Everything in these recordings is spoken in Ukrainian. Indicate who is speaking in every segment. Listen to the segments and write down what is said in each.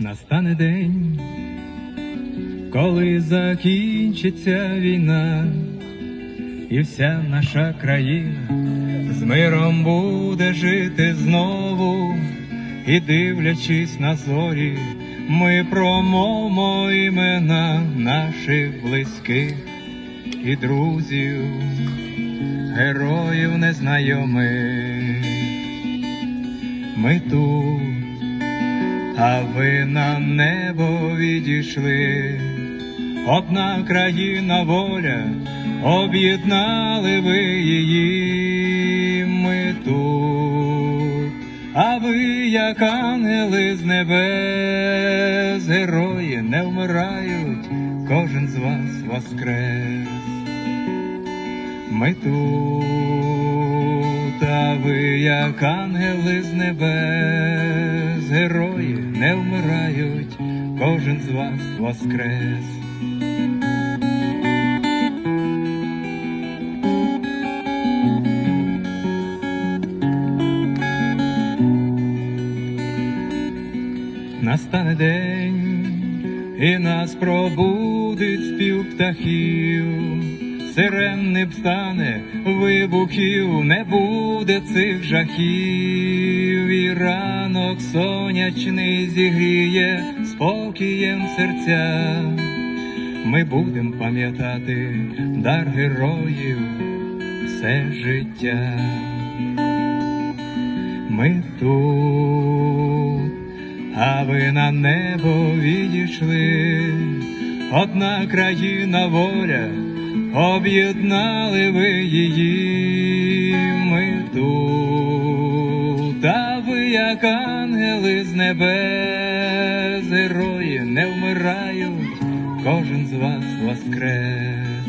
Speaker 1: Настане день, коли закінчиться війна, і вся наша країна з миром буде жити знову, і дивлячись на зорі, ми промовимо імена наших близьких і друзів, героїв незнайомих. Ми тут, а ви на небо відійшли. Одна країна воля, об'єднали ви її, ми тут, а ви, як ангели з небес, герої не вмирають, кожен з вас воскрес. Ми тут, а ви, як ангели з небес, герої не вмирають, кожен з вас воскрес. Настане день, і нас пробудить спів птахів, сирен не встане, вибухів, не буде цих жахів, і ранок сонячний зігріє спокієм серця. Ми будем пам'ятати дар героїв все життя. Ми тут, а ви на небо відійшли, одна країна воля, об'єднали ви її, ми тут, ви, як ангели з небес, герої не вмирають, кожен з вас воскрес.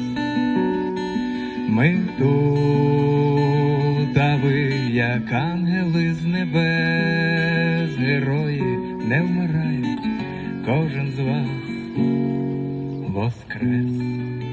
Speaker 1: Ми тут, а ви, як ангели з небес, герої не вмирають, кожен з вас воскрес.